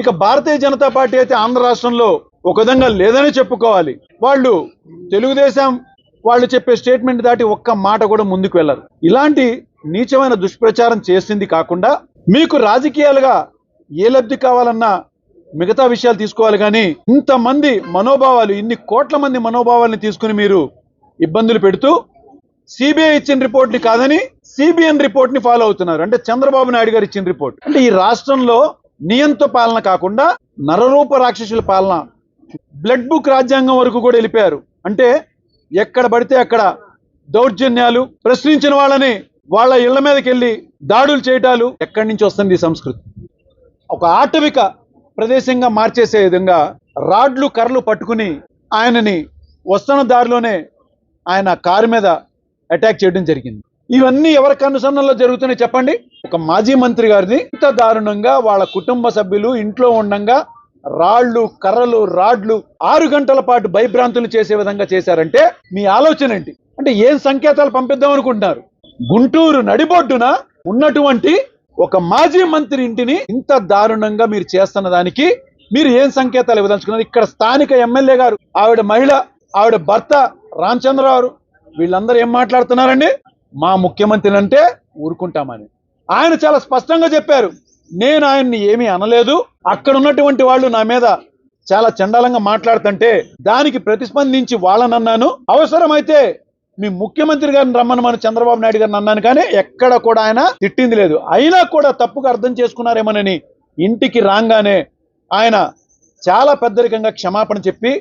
ఇక భారతీయ జనతా పార్టీ అయితే ఆంధ్ర రాష్ట్రంలో ఒక విధంగా లేదని చెప్పుకోవాలి. వాళ్ళు తెలుగుదేశం వాళ్ళు చెప్పే స్టేట్మెంట్ దాటి ఒక్క మాట కూడా ముందుకు వెళ్ళరు. ఇలాంటి నీచమైన దుష్ప్రచారం చేసింది కాకుండా మీకు రాజకీయాలుగా ఏ లబ్ధి కావాలన్నా మిగతా విషయాలు తీసుకోవాలి కానీ ఇంతమంది మనోభావాలు ఇన్ని కోట్ల మంది మనోభావాలను తీసుకుని మీరు ఇబ్బందులు పెడుతూ సిబిఐ ఇచ్చిన రిపోర్ట్ని కాదని సిబిఎన్ రిపోర్ట్ని ఫాలో అవుతున్నారు. అంటే చంద్రబాబు నాయుడు గారు ఇచ్చిన రిపోర్ట్. అంటే ఈ రాష్ట్రంలో నియంత పాలన కాకుండా నరరూప రాక్షసుల పాలన. బ్లడ్ బుక్ రాజ్యాంగం వరకు కూడా వెళ్ళిపోయారు. అంటే ఎక్కడ పడితే అక్కడ దౌర్జన్యాలు ప్రశ్నించిన వాళ్ళని వాళ్ళ ఇళ్ళ మీదకి వెళ్ళి దాడులు చేయటాలు ఎక్కడి నుంచి వస్తుంది ఈ సంస్కృతి? ఒక ఆటవిక ప్రదేశంగా మార్చేసే విధంగా రాడ్లు కర్రలు పట్టుకుని ఆయనని వస్తున్న దారిలోనే ఆయన కారు మీద అటాక్ చేయడం జరిగింది. ఇవన్నీ ఎవరి కనుసన్నల్లో జరుగుతున్నాయి చెప్పండి? ఒక మాజీ మంత్రి గారిని ఇంత దారుణంగా వాళ్ళ కుటుంబ సభ్యులు ఇంట్లో ఉండంగా రాళ్ళు కర్రలు రాడ్లు ఆరు గంటల పాటు భయభ్రాంతులు చేసే విధంగా చేశారంటే మీ ఆలోచన ఏంటి? అంటే ఏం సంకేతాలు పంపిద్దాం అనుకుంటున్నారు? గుంటూరు నడిబొడ్డున ఉన్నటువంటి ఒక మాజీ మంత్రి ఇంటిని ఇంత దారుణంగా మీరు చేస్తున్న దానికి మీరు ఏం సంకేతాలు ఇవ్వదలుచుకున్నారు? ఇక్కడ స్థానిక ఎమ్మెల్యే గారు ఆవిడ మహిళ ఆవిడ భర్త రామచంద్రరావు వీళ్ళందరూ ఏం మాట్లాడుతున్నారండి? మా ముఖ్యమంత్రి అంటే ఊరుకుంటామని. ఆయన చాలా స్పష్టంగా చెప్పారు. నేను ఆయన్ని ఏమీ అనలేదు. అక్కడ ఉన్నటువంటి వాళ్ళు నా మీద చాలా చండాలంగా మాట్లాడుతుంటే దానికి ప్రతిస్పందించి వాళ్ళని అన్నాను అవసరమైతే మీ ముఖ్యమంత్రి గారిని రమ్మని మన చంద్రబాబు నాయుడు గారిని అన్నాను కానీ ఎక్కడ కూడా ఆయన తిట్టింది లేదు. అయినా కూడా తప్పుగా అర్థం చేసుకున్నారేమోనని ఇంటికి రాగానే ఆయన చాలా పెద్దరికంగా క్షమాపణ చెప్పి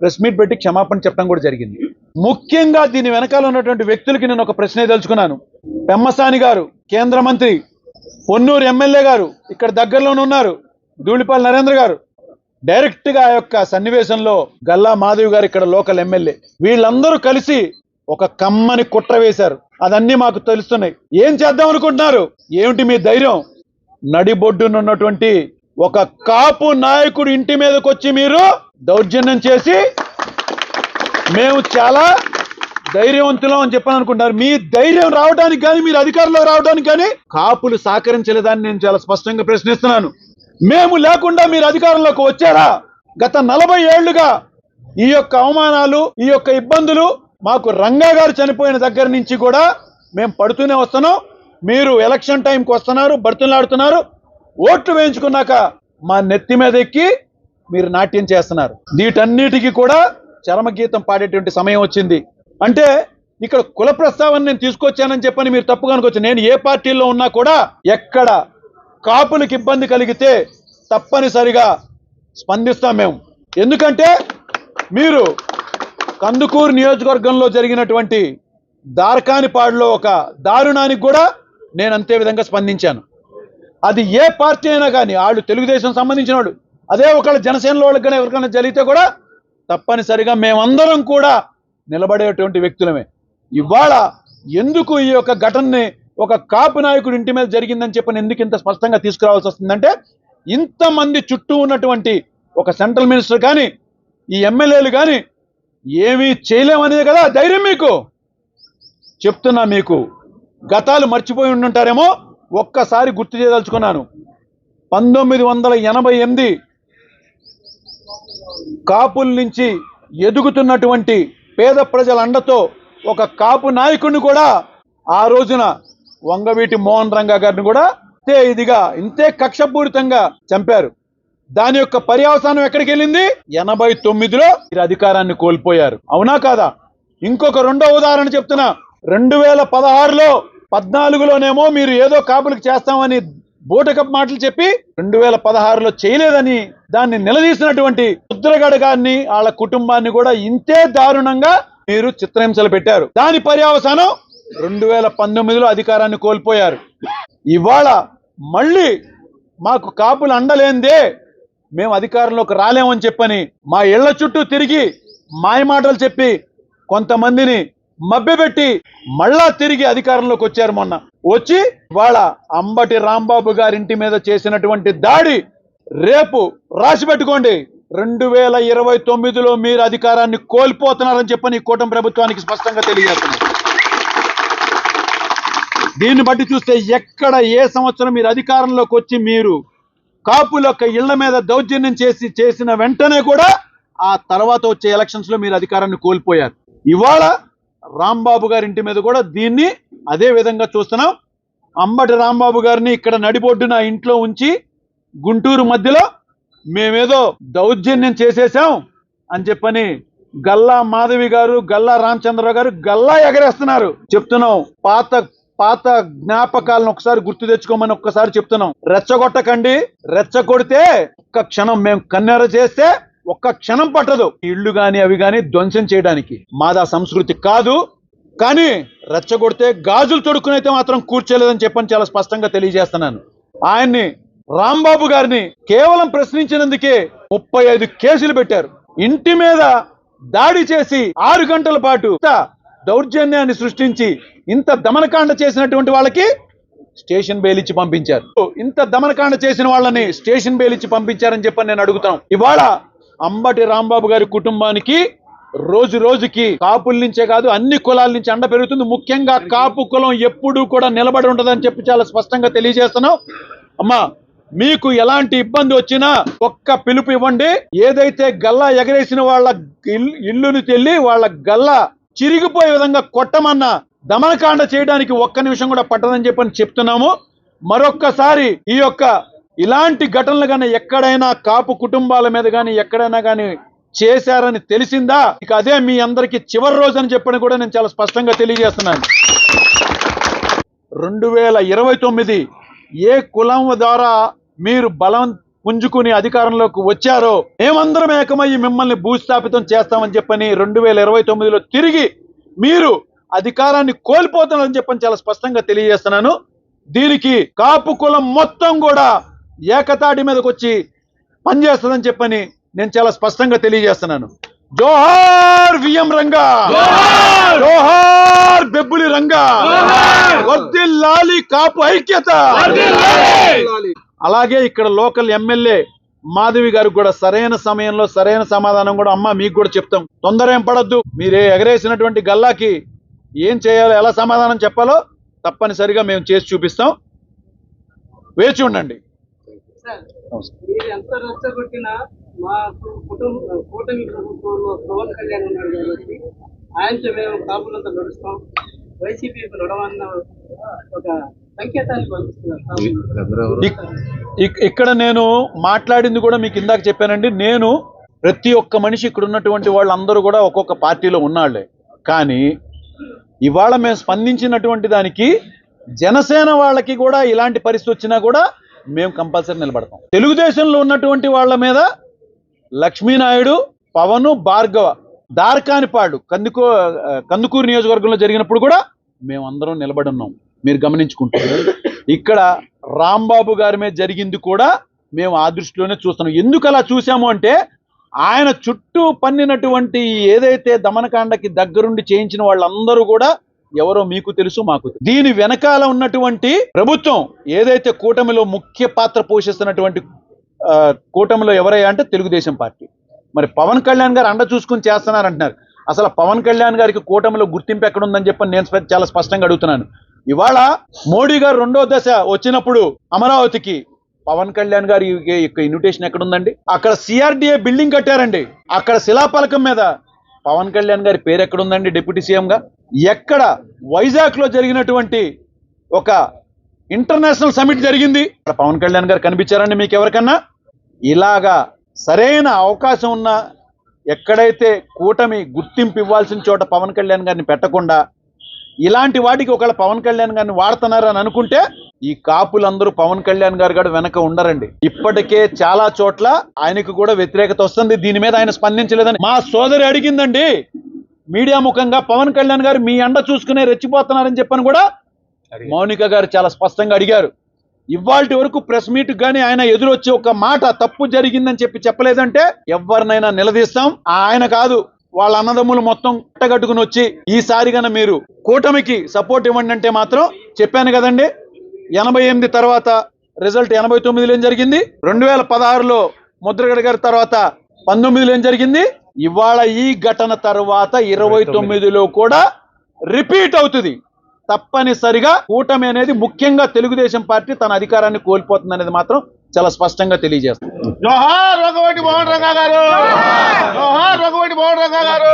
ప్రెస్ మీట్ పెట్టి క్షమాపణ చెప్పడం కూడా జరిగింది. ముఖ్యంగా దీని వెనకాల ఉన్నటువంటి వ్యక్తులకి నేను ఒక ప్రశ్న దలుచుకున్నాను పెమ్మసాని గారు కేంద్ర మంత్రి పొన్నూరు ఎమ్మెల్యే గారు ఇక్కడ దగ్గరలోనే ఉన్నారు. ధూళిపాల్ నరేంద్ర గారు డైరెక్ట్గా ఆ యొక్క సన్నివేశంలో గల్లా మాధవి గారు ఇక్కడ లోకల్ ఎమ్మెల్యే. వీళ్ళందరూ కలిసి ఒక కమ్మని కుట్ర వేశారు. అదన్నీ మాకు తెలుస్తున్నాయి. ఏం చేద్దాం అనుకుంటున్నారు? ఏమిటి మీ ధైర్యం? నడిబొడ్డునున్నటువంటి ఒక కాపు నాయకుడు ఇంటి మీదకి వచ్చి మీరు దౌర్జన్యం చేసి మేము చాలా ధైర్యవంతులం అని చెప్పని అనుకుంటారు మీ ధైర్యం రావడానికి కానీ మీరు అధికారంలో రావడానికి కానీ కాపులు సహకరించలేదని నేను చాలా స్పష్టంగా ప్రశ్నిస్తున్నాను. మేము లేకుండా మీరు అధికారంలోకి వచ్చారా? గత నలభై ఏళ్ళుగా ఈ యొక్క అవమానాలు ఈ యొక్క ఇబ్బందులు మాకు రంగా గారు చనిపోయిన దగ్గర నుంచి కూడా మేము పడుతూనే వస్తున్నాం. మీరు ఎలక్షన్ టైంకి వస్తున్నారు బడుతులాడుతున్నారు. ఓట్లు వేయించుకున్నాక మా నెత్తి మీద ఎక్కి మీరు నాట్యం చేస్తున్నారు. వీటన్నిటికీ కూడా చరమగీతం పాడేటువంటి సమయం వచ్చింది. అంటే ఇక్కడ కుల ప్రస్తావన నేను తీసుకొచ్చానని చెప్పని మీరు తప్పుగా అనుకోవచ్చు. నేను ఏ పార్టీలో ఉన్నా కూడా ఎక్కడ కాపులకు ఇబ్బంది కలిగితే తప్పనిసరిగా స్పందిస్తాం మేము. ఎందుకంటే మీరు కందుకూరు నియోజకవర్గంలో జరిగినటువంటి దార్కానిపాడులో ఒక దారుణానికి కూడా నేను అంతే విధంగా స్పందించాను. అది ఏ పార్టీ అయినా కానీ వాళ్ళు తెలుగుదేశం సంబంధించిన వాళ్ళు అదే ఒకళ్ళ జనసేనలో వాళ్ళకి కానీ ఎవరికైనా జరిగితే కూడా తప్పనిసరిగా మేమందరం కూడా నిలబడేటువంటి వ్యక్తులమే. ఇవాళ ఎందుకు ఈ యొక్క ఘటనని ఒక కాపు నాయకుడు ఇంటి మీద జరిగిందని చెప్పని ఎందుకు ఇంత స్పష్టంగా తీసుకురావాల్సి వస్తుందంటే ఇంతమంది చుట్టూ ఉన్నటువంటి ఒక సెంట్రల్ మినిస్టర్ కానీ ఈ ఎమ్మెల్యేలు కానీ ఏమీ చేయలేమనేది కదా ధైర్యం మీకు. చెప్తున్నా మీకు గతాలు మర్చిపోయి ఉండుంటారేమో ఒక్కసారి గుర్తు చేయదలుచుకున్నాను. పంతొమ్మిది వందల ఎనభై ఎనిమిది కాపుల నుంచి ఎదుగుతున్నటువంటి పేద ప్రజల అండతో ఒక కాపు నాయకుడిని కూడా ఆ రోజున వంగవీటి మోహన్ రంగా గారిని కూడా ఇంతే ఇదిగా ఇంతే కక్షపూరితంగా చంపారు. దాని యొక్క పర్యవసానం ఎక్కడికి వెళ్ళింది? ఎనభై తొమ్మిదిలో మీరు అధికారాన్ని కోల్పోయారు. అవునా కాదా? ఇంకొక రెండో ఉదాహరణ చెప్తున్నా. రెండు వేల పదహారులో పద్నాలుగులోనేమో మీరు ఏదో కాపులకు చేస్తామని బూటకప్ మాటలు చెప్పి రెండు వేల పదహారులో చేయలేదని దాన్ని నిలదీసినటువంటి రుద్రగడ గారిని వాళ్ళ కుటుంబాన్ని కూడా ఇంతే దారుణంగా మీరు చిత్రహింసలు పెట్టారు. దాని పర్యవసానం రెండు వేల పంతొమ్మిదిలో అధికారాన్ని కోల్పోయారు. ఇవాళ మళ్ళీ మాకు కాపులు అండలేందే మేము అధికారంలోకి రాలేమని చెప్పని మా ఇళ్ళ చుట్టూ తిరిగి మాయమాటలు చెప్పి కొంతమందిని మభ్యపెట్టి మళ్ళా తిరిగి అధికారంలోకి వచ్చారు మొన్న. వచ్చి వాళ్ళ అంబటి రాంబాబు గారింటి మీద చేసినటువంటి దాడి రేపు రాసి పెట్టుకోండి. రెండు వేల ఇరవై తొమ్మిదిలో మీరు అధికారాన్ని కోల్పోతున్నారని చెప్పని కూటమి ప్రభుత్వానికి స్పష్టంగా తెలియజేస్తున్నారు దీన్ని బట్టి చూస్తే ఎక్కడ ఏ సంవత్సరం మీరు అధికారంలోకి వచ్చి మీరు కాపుల యొక్క ఇళ్ళ మీద దౌర్జన్యం చేసి చేసిన వెంటనే కూడా ఆ తర్వాత వచ్చే ఎలక్షన్స్లో మీరు అధికారాన్ని కోల్పోయారు. ఇవాళ రాంబాబు గారి ఇంటి మీద కూడా దీన్ని అదే విధంగా చూస్తున్నాం. అంబటి రాంబాబు గారిని ఇక్కడ నడిబొడ్డున ఇంట్లో ఉంచి గుంటూరు మధ్యలో మేమేదో దౌర్జన్యం చేసేసాం అని చెప్పని గల్లా మాధవి గారు గల్లా రామచంద్రరావు గారు గల్లా ఎగరేస్తున్నారు. చెప్తున్నాం. పాత పాత జ్ఞాపకాలను ఒకసారి గుర్తు తెచ్చుకోమని ఒక్కసారి చెప్తున్నాం. రెచ్చగొట్టకండి. రెచ్చగొడితే ఒక్క క్షణం మేము కన్నెర చేస్తే ఒక్క క్షణం పట్టదు. ఇళ్ళు కానీ అవి కానీ ధ్వంసం చేయడానికి. మాదా సంస్కృతి కాదు కానీ రెచ్చగొడితే గాజులు తొడుక్కునైతే మాత్రం కూర్చోలేదని చెప్పని చాలా స్పష్టంగా తెలియజేస్తున్నాను. ఆయన్ని రాంబాబు గారిని కేవలం ప్రశ్నించినందుకే ముప్పై ఐదు కేసులు పెట్టారు. ఇంటి మీద దాడి చేసి ఆరు గంటల పాటు దౌర్జన్యాన్ని సృష్టించి ఇంత దమనకాండ చేసినటువంటి వాళ్ళకి స్టేషన్ బెయిల్ ఇచ్చి పంపించారు. ఇంత దమనకాండ చేసిన వాళ్ళని స్టేషన్ బెయిల్ ఇచ్చి పంపించారని చెప్పని నేను అడుగుతాను. ఇవాళ అంబటి రాంబాబు గారి కుటుంబానికి రోజు రోజుకి కాపుల నుంచే కాదు అన్ని కులాల నుంచి అండ పెరుగుతుంది. ముఖ్యంగా కాపు కులం ఎప్పుడూ కూడా నిలబడి ఉంటుందని చెప్పి చాలా స్పష్టంగా తెలియజేస్తున్నాం. అమ్మా మీకు ఎలాంటి ఇబ్బంది వచ్చినా ఒక్క పిలుపు ఇవ్వండి. ఏదైతే గల్లా ఎగరేసిన వాళ్ళ ఇల్లుని తెల్లి వాళ్ళ గల్లా చిరిగిపోయే విధంగా కొట్టమన్నా దమనకాండ చేయడానికి ఒక్క నిమిషం కూడా పట్టదని చెప్పని చెప్తున్నాము. మరొక్కసారి ఈ యొక్క ఇలాంటి ఘటనలు కానీ ఎక్కడైనా కాపు కుటుంబాల మీద కానీ ఎక్కడైనా కానీ చేశారని తెలిసిందా? ఇక అదే మీ అందరికీ చివరి రోజు అని చెప్పని కూడా నేను చాలా స్పష్టంగా తెలియజేస్తున్నాను. రెండు వేల ఇరవై తొమ్మిది ఏ కులం ద్వారా మీరు బలం పుంజుకుని అధికారంలోకి వచ్చారో మేమందరం ఏకమయ్యి మిమ్మల్ని భూస్థాపితం చేస్తామని చెప్పని రెండు వేల ఇరవై తొమ్మిదిలో తిరిగి మీరు అధికారాన్ని కోల్పోతున్నారని చెప్పని చాలా స్పష్టంగా తెలియజేస్తున్నాను. దీనికి కాపు కులం మొత్తం కూడా ఏకతాటి మీదకి వచ్చి పనిచేస్తుందని చెప్పని నేను చాలా స్పష్టంగా తెలియజేస్తున్నాను. జోహార్ విఎం రంగా! జోహార్! బెబ్బులి రంగా! వర్దిల్లాలి కాపు ఐక్యత! అలాగే ఇక్కడ లోకల్ ఎమ్మెల్యే మాధవి గారికి కూడా సరైన సమయంలో సరైన సమాధానం కూడా అమ్మ మీకు కూడా చెప్తాం. తొందర ఏం పడద్దు. మీరే ఎగరేసినటువంటి గల్లాకి ఏం చేయాలో ఎలా సమాధానం చెప్పాలో తప్పనిసరిగా మేము చేసి చూపిస్తాం. వేచి ఉండండి. మీరు ఎంత రెచ్చగొట్టినా మా కుటుంబ కూటమి ప్రభుత్వంలో పవన్ కళ్యాణ్ ఉన్నాడు కాబట్టి ఆయనతో మేము కాపులంతా నడుస్తాం. వైసీపీకి నడవన్న ఒక సంకేతాన్ని పంపిస్తున్నారు. ఇక్కడ నేను మాట్లాడింది కూడా మీకు ఇందాక చెప్పానండి. నేను ప్రతి ఒక్క మనిషి ఇక్కడ ఉన్నటువంటి వాళ్ళందరూ కూడా ఒక్కొక్క పార్టీలో ఉన్నాళ్ళే. కానీ ఇవాళ మేము స్పందించినటువంటి దానికి జనసేన వాళ్ళకి కూడా ఇలాంటి పరిస్థితి వచ్చినా కూడా మేము కంపల్సరీ నిలబడతాం. తెలుగుదేశంలో ఉన్నటువంటి వాళ్ళ మీద లక్ష్మీనాయుడు పవను భార్గవ దార్కానిపాడు కందుకూ కందుకూరు నియోజకవర్గంలో జరిగినప్పుడు కూడా మేమందరం నిలబడి ఉన్నాం. మీరు గమనించుకుంటారు. ఇక్కడ రాంబాబు గారి మీద జరిగింది కూడా మేము ఆ దృష్టిలోనే చూస్తున్నాం. ఎందుకు అలా చూసాము అంటే ఆయన చుట్టూ పన్నినటువంటి ఏదైతే దమనకాండకి దగ్గరుండి చేయించిన వాళ్ళందరూ కూడా ఎవరో మీకు తెలుసు మాకు దీని వెనకాల ఉన్నటువంటి ప్రభుత్వం ఏదైతే కూటమిలో ముఖ్య పాత్ర పోషిస్తున్నటువంటి కూటమిలో ఎవరయ్యా అంటే తెలుగుదేశం పార్టీ. మరి పవన్ కళ్యాణ్ గారు అండ చూసుకుని చేస్తున్నారంటున్నారు. అసలు పవన్ కళ్యాణ్ గారికి కూటమిలో గుర్తింపు ఎక్కడ ఉందని చెప్పి నేను చాలా స్పష్టంగా అడుగుతున్నాను. ఇవాళ మోడీ గారు రెండో దశ వచ్చినప్పుడు అమరావతికి పవన్ కళ్యాణ్ గారి యొక్క ఇన్విటేషన్ ఎక్కడుందండి? అక్కడ సిఆర్డిఏ బిల్డింగ్ కట్టారండి. అక్కడ శిలాపలకం మీద పవన్ కళ్యాణ్ గారి పేరు ఎక్కడ ఉందండి డిప్యూటీ సీఎం గా ఎక్కడ వైజాగ్లో జరిగినటువంటి ఒక ఇంటర్నేషనల్ సమిట్ జరిగింది? పవన్ కళ్యాణ్ గారు కనిపించారండి మీకు ఎవరికన్నా ఇలాగా సరైన అవకాశం ఉన్న ఎక్కడైతే కూటమి గుర్తింపు ఇవ్వాల్సిన చోట పవన్ కళ్యాణ్ గారిని పెట్టకుండా ఇలాంటి వాటికి ఒకవేళ పవన్ కళ్యాణ్ గారిని వాడుతున్నారు అని అనుకుంటే ఈ కాపులందరూ పవన్ కళ్యాణ్ గారు కూడా వెనక ఉండరండి. ఇప్పటికే చాలా చోట్ల ఆయనకు కూడా వ్యతిరేకత వస్తుంది. దీని మీద ఆయన స్పందించలేదని మా సోదరి అడిగిందండి. మీడియా ముఖంగా పవన్ కళ్యాణ్ గారు మీ అండ చూసుకునే రెచ్చిపోతున్నారని చెప్పని కూడా మౌనిక గారు చాలా స్పష్టంగా అడిగారు. ఇవాల్టి వరకు ప్రెస్ మీట్ గానీ ఆయన ఎదురొచ్చి ఒక మాట తప్పు జరిగిందని చెప్పి చెప్పలేదంటే ఎవరినైనా నిలదీస్తాం. ఆయన కాదు. వాళ్ళ అన్నదమ్ములు మొత్తం కట్టగట్టుకుని వచ్చి ఈసారి గన మీరు కూటమికి సపోర్ట్ ఇవ్వండి అంటే మాత్రం చెప్పాను కదండి. ఎనభై ఎనిమిది తర్వాత రిజల్ట్ ఎనభై తొమ్మిదిలో ఏం జరిగింది. రెండు వేల పదహారులో ముద్రగడ గారి తర్వాత పంతొమ్మిదిలో ఏం జరిగింది. ఇవాళ ఈ ఘటన తర్వాత ఇరవై తొమ్మిదిలో కూడా రిపీట్ అవుతుంది. తప్పనిసరిగా కూటమి అనేది ముఖ్యంగా తెలుగుదేశం పార్టీ తన అధికారాన్ని కోల్పోతుంది అనేది మాత్రం చాలా స్పష్టంగా తెలియజేస్తుంది. జోహార్ రఘువటి మోహన్ రంగా గారు జోహార్ రఘువటి మోహన్ రంగా గారు